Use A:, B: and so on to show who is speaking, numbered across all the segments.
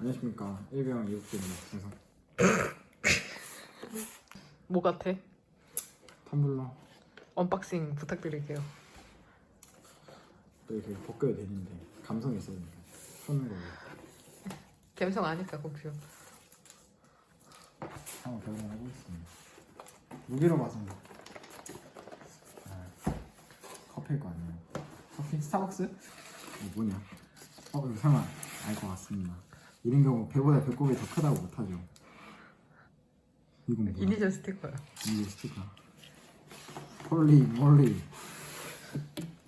A: 안녕하십니까 일병 이국주입니다. 그래서
B: 뭐 같아?
A: 텀블러
B: 언박싱 부탁드릴게요.
A: 또 이렇게 벗겨야 되는데 감성이 있어야 되니까 푸는 걸로
B: 감성 아니까 공표.
A: 한번 결정해 보겠습니다. 무게로 봐서는 아, 커피일 거 아니에요? 커피? 스타벅스? 이거 뭐냐? 어 이거 설마 알 것 같습니다. 이런 경우 배보다 배꼽이 더 크다고 못하죠. 이건 뭐야?
B: 이니셜 스티커야.
A: 이게 스티커. 홀리 몰리.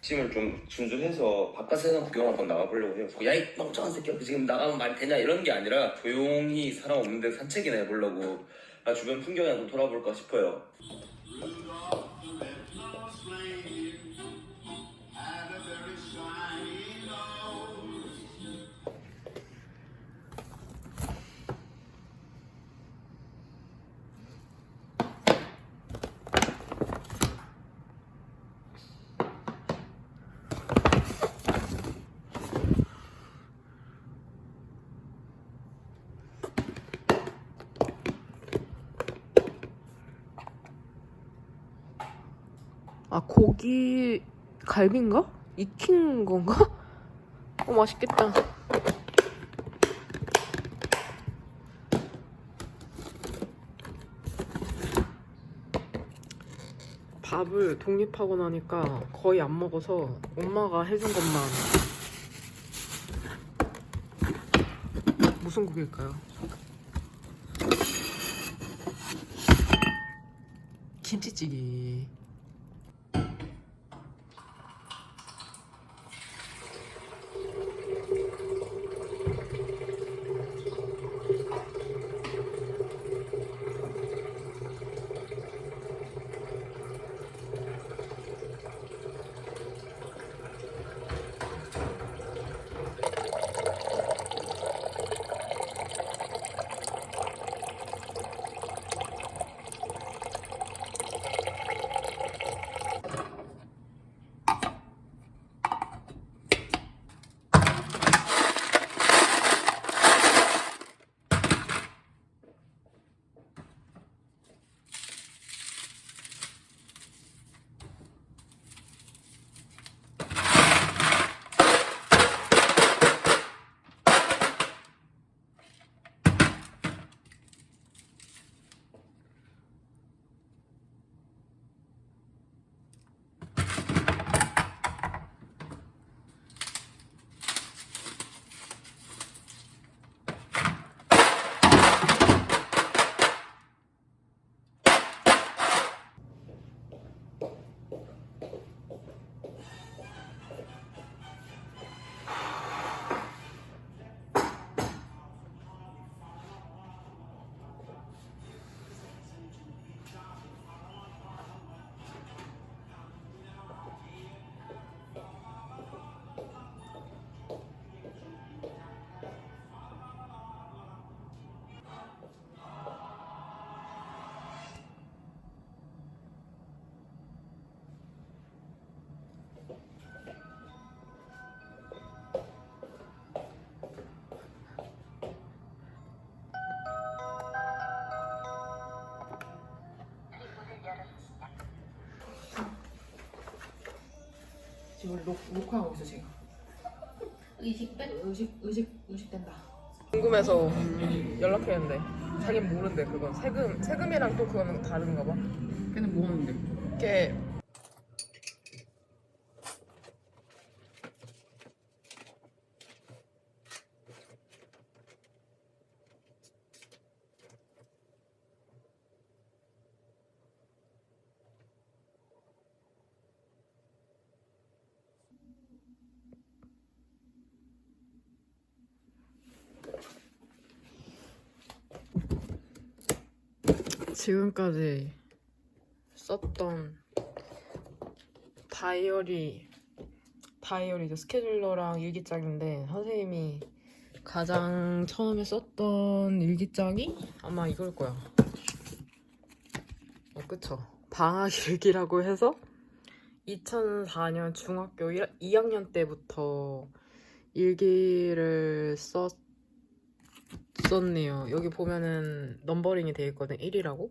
C: 짐을 좀 준수해서 바깥 세상 구경 한번 나가보려고 해요. 야이 멍청한 새끼야, 그 지금 나가면 말이 되냐 이런 게 아니라 조용히 사람 없는데 산책이나 해보려고 아, 주변 풍경이 한번 돌아볼까 싶어요.
B: 아 고기 갈비인가? 익힌 건가? 어 맛있겠다. 밥을 독립하고 나니까 거의 안 먹어서 엄마가 해준 것만 무슨 국일까요? 김치찌개 지금 우리 녹, 녹화하고 있어 지금.
D: 의식돼?
B: 의식 의식 의식된다. 궁금해서 연락했는데 자긴 모른대 그건 세금 세금이랑 또 그거는 다른가 봐.
D: 걔는 뭐 하는데?
B: 걔 지금까지 썼던 다이어리 다이어리죠 스케줄러랑 일기장인데 선생님이 가장 처음에 썼던 일기장이 아마 이걸 거야. 어, 그쵸. 방학 일기라고 해서 2004년 중학교 2학년 때부터 일기를 썼 네요. 여기 보면은 넘버링이 돼 있거든. 1이라고.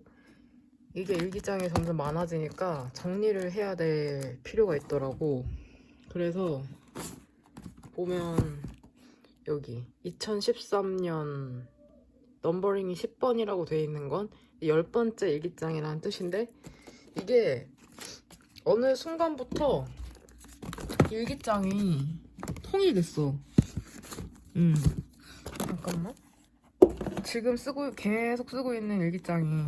B: 이게 일기장이 점점 많아지니까 정리를 해야 될 필요가 있더라고. 그래서 보면 여기 2013년 넘버링이 10번이라고 돼 있는 건 10번째 일기장이라는 뜻인데 이게 어느 순간부터 일기장이 통이 됐어. 음. 잠깐만. 지금 쓰고 계속 쓰고 있는 일기장이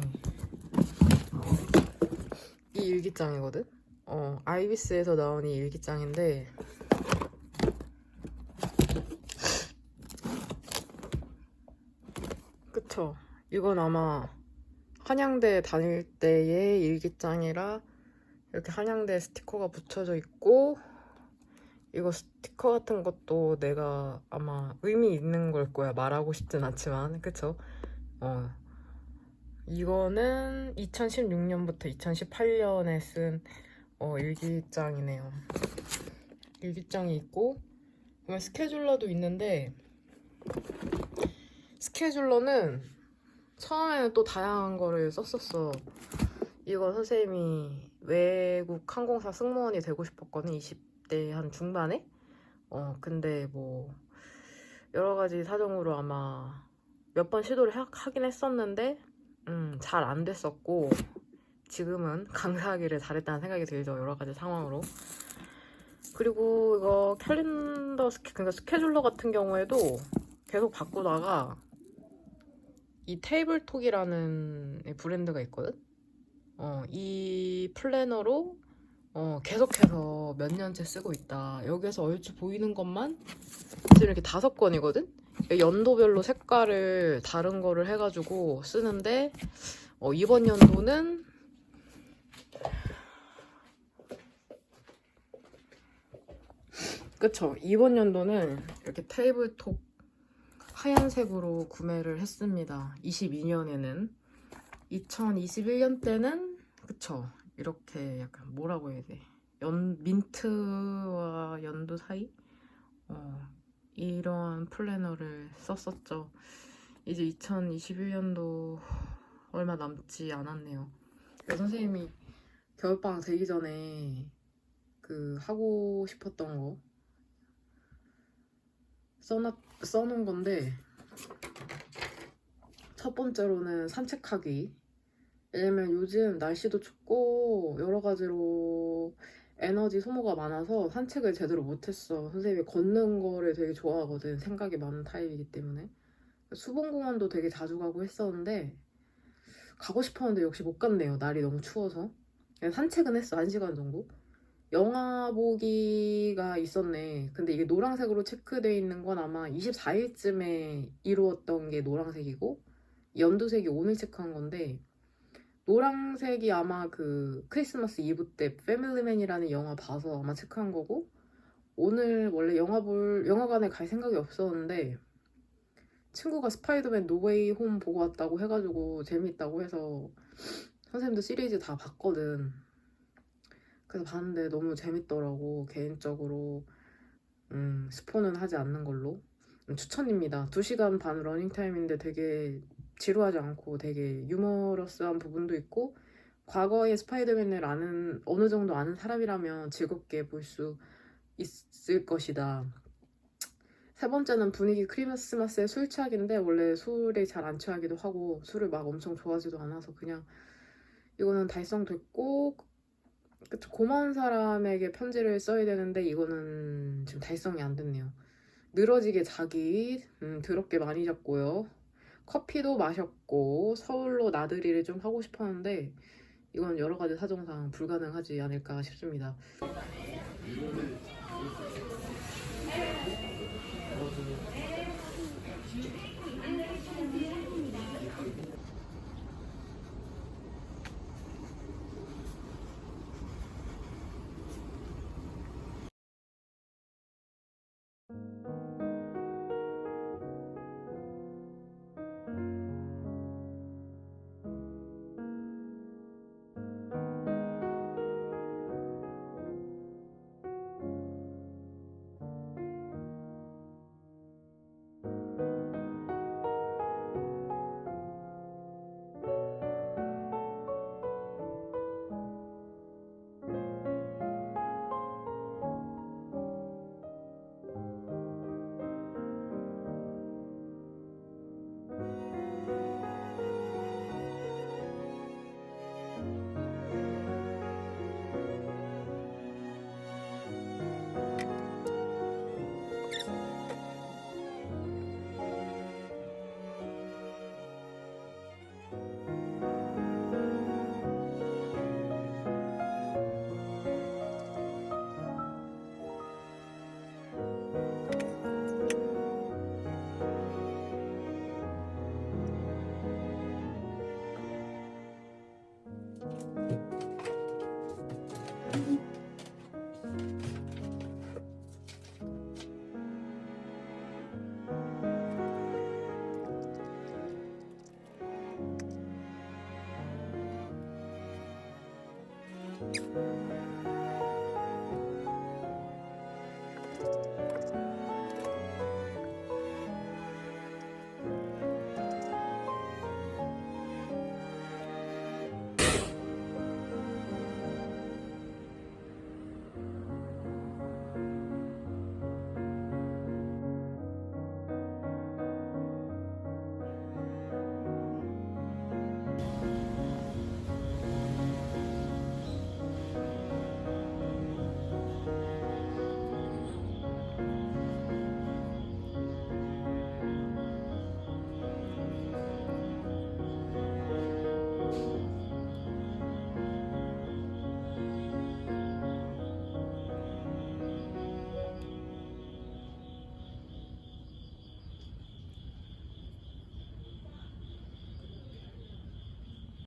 B: 이 일기장이거든. 어, 아이비스에서 나온 이 일기장인데 그쵸. 이건 아마 한양대 다닐 때의 일기장이라 이렇게 한양대 스티커가 붙여져 있고 이거 스티커 같은 것도 내가 아마 의미 있는 걸 거야. 말하고 싶진 않지만, 그쵸? 어. 이거는 2016년부터 2018년에 쓴 어, 일기장이네요. 일기장이 있고, 스케줄러도 있는데, 스케줄러는 처음에는 또 다양한 거를 썼었어. 이거 선생님이 외국 항공사 승무원이 되고 싶었거든, 20 대한 중반에? 어, 근데 뭐, 여러 가지 사정으로 아마 몇 번 시도를 하, 하긴 했었는데, 음, 잘 안 됐었고, 지금은 강사하기를 잘했다는 생각이 들죠, 여러 가지 상황으로. 그리고 이거 캘린더 스케, 그러니까 스케줄러 같은 경우에도 계속 바꾸다가 이 테이블톡이라는 브랜드가 있거든? 어, 이 플래너로 어, 계속해서 몇 년째 쓰고 있다. 여기에서 얼추 보이는 것만 지금 이렇게 다섯 건이거든? 연도별로 색깔을 다른 거를 해가지고 쓰는데 어, 이번 연도는 그쵸. 이번 연도는 이렇게 테이블톡 하얀색으로 구매를 했습니다. 22년에는 2021년 때는 그쵸. 이렇게 약간 뭐라고 해야 돼? 연 민트와 연두 사이 어, 이런 플래너를 썼었죠. 이제 2021년도 얼마 남지 않았네요. 그래서 선생님이 겨울방학 되기 전에 그 하고 싶었던 거 써놨, 써놓은 건데 첫 번째로는 산책하기 왜냐면 요즘 날씨도 춥고 여러 가지로 에너지 소모가 많아서 산책을 제대로 못했어. 선생님이 걷는 거를 되게 좋아하거든 생각이 많은 타입이기 때문에. 수봉공원도 되게 자주 가고 했었는데 가고 싶었는데 역시 못 갔네요. 날이 너무 추워서. 산책은 했어 1시간 정도? 영화 보기가 있었네. 근데 이게 노란색으로 체크되어 있는 건 아마 24일쯤에 이루었던 게 노란색이고 연두색이 오늘 체크한 건데 노란색이 아마 그 크리스마스 이브 때 패밀리맨이라는 영화 봐서 아마 체크한 거고 오늘 원래 영화 볼 영화관에 갈 생각이 없었는데 친구가 스파이더맨 노웨이 홈 보고 왔다고 해가지고 재밌다고 해서 선생님도 시리즈 다 봤거든. 그래서 봤는데 너무 재밌더라고 개인적으로. 음, 스포는 하지 않는 걸로. 음, 추천입니다. 2시간 반 러닝타임인데 되게 지루하지 않고 되게 유머러스한 부분도 있고 과거의 스파이더맨을 아는 어느 정도 아는 사람이라면 즐겁게 볼 수 있을 것이다 세 번째는 분위기 크리스마스의 술 취하기인데 원래 술에 잘 안 취하기도 하고 술을 막 엄청 좋아하지도 않아서 그냥 이거는 달성됐고 고마운 사람에게 편지를 써야 되는데 이거는 지금 달성이 안 됐네요. 늘어지게 자기 음, 더럽게 많이 잤고요. 커피도 마셨고 서울로 나들이를 좀 하고 싶었는데 이건 여러 가지 사정상 불가능하지 않을까 싶습니다.